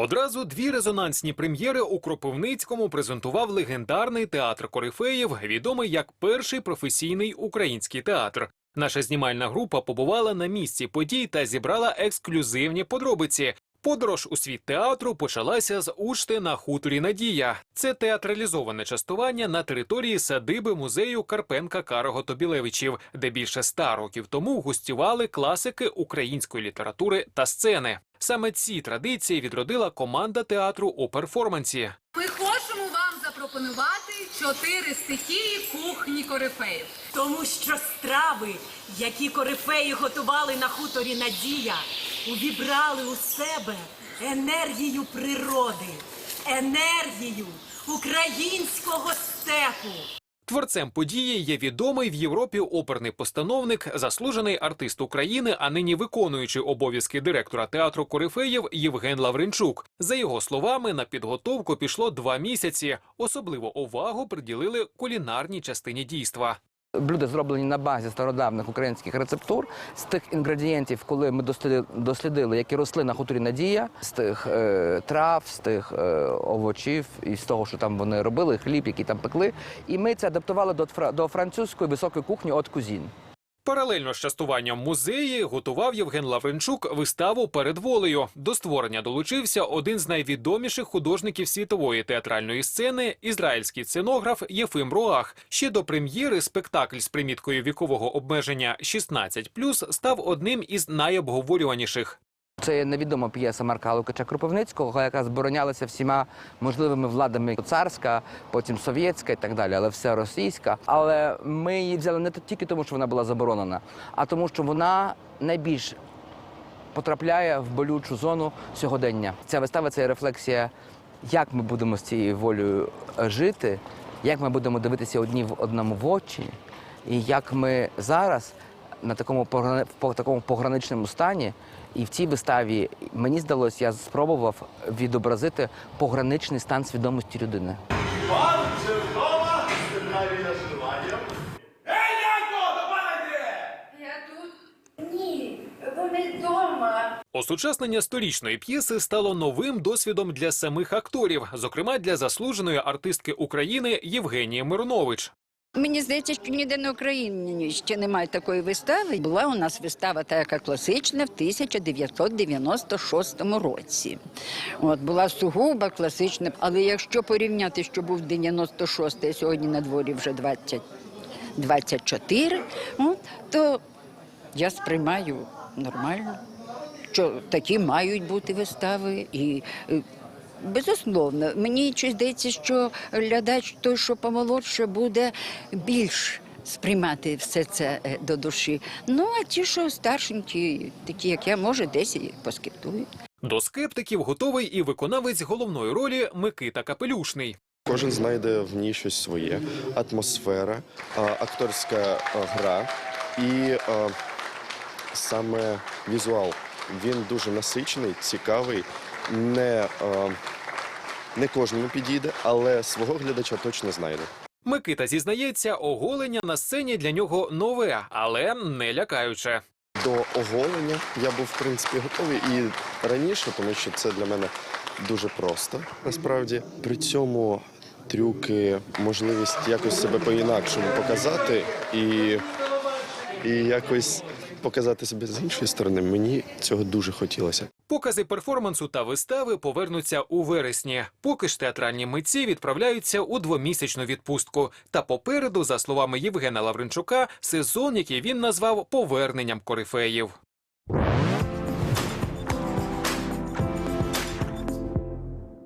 Одразу дві резонансні прем'єри у Кропивницькому презентував легендарний театр Корифеїв, відомий як перший професійний український театр. Наша знімальна група побувала на місці подій та зібрала ексклюзивні подробиці. Подорож у світ театру почалася з учти на хуторі Надія. Це театралізоване частування на території садиби музею Карпенка Карого Тобілевичів, де більше ста років тому гостювали класики української літератури та сцени. Саме ці традиції відродила команда театру у перформансі. Запропонувати чотири стихії кухні корифеїв. Тому що страви, які корифеї готували на хуторі Надія, увібрали у себе енергію природи, енергію українського степу. Творцем події є відомий в Європі оперний постановник, заслужений артист України, а нині виконуючий обов'язки директора театру Корифеїв Євген Лавренчук. За його словами, на підготовку пішло два місяці. Особливу увагу приділили кулінарній частині дійства. Блюда зроблені на базі стародавних українських рецептур з тих інгредієнтів, коли ми дослідили, які росли на хуторі Надія, з тих е, трав, з тих е, овочів і з того, що там вони робили, хліб, який там пекли. І ми це адаптували до, до французької високої кухні от кузін. Паралельно з частуванням музеї готував Євген Лавренчук виставу перед волею. До створення долучився один з найвідоміших художників світової театральної сцени ізраїльський сценограф Єфим Руах. Ще до прем'єри спектакль з приміткою вікового обмеження 16+, став одним із найобговорюваніших. Це є невідома п'єса Марка Лукача Кропивницького, яка зборонялася всіма можливими владами царська, потім совєтська і так далі, але все російська. Але ми її взяли не тільки тому, що вона була заборонена, а тому, що вона найбільш потрапляє в болючу зону сьогодення. Ця вистава це рефлексія, як ми будемо з цією волею е, жити, як ми будемо дивитися одні в одному в очі, і як ми зараз на такому пограни- по такому пограничному стані. І в цій виставі мені здалося, я спробував відобразити пограничний стан свідомості людини. Осучаснення сторічної п'єси стало новим досвідом для самих акторів, зокрема для заслуженої артистки України Євгенії Миронович. Мені здається, що ніде на Україні ще немає такої вистави. Була у нас вистава така класична в 1996 році. От була сугубо класична. Але якщо порівняти, що був 96, а сьогодні на дворі вже 20, 24, от, то я сприймаю нормально, що такі мають бути вистави і. Безусловно, мені щось здається, що глядач той, що помолодше, буде більш сприймати все це е, до душі. Ну а ті, що старшенькі, такі як я, може, десь і поскептують. До скептиків готовий і виконавець головної ролі Микита Капелюшний. Кожен знайде в ній щось своє: атмосфера, акторська гра і саме візуал. Він дуже насичений, цікавий. Не, не кожному підійде, але свого глядача точно знайде. Микита зізнається, оголення на сцені для нього нове, але не лякаюче. До оголення я був в принципі готовий і раніше, тому що це для мене дуже просто. Насправді при цьому трюки, можливість якось себе по-інакшому показати і, і якось показати себе з іншої сторони. Мені цього дуже хотілося. Покази перформансу та вистави повернуться у вересні. Поки ж театральні митці відправляються у двомісячну відпустку. Та попереду, за словами Євгена Лавренчука, сезон, який він назвав поверненням корифеїв.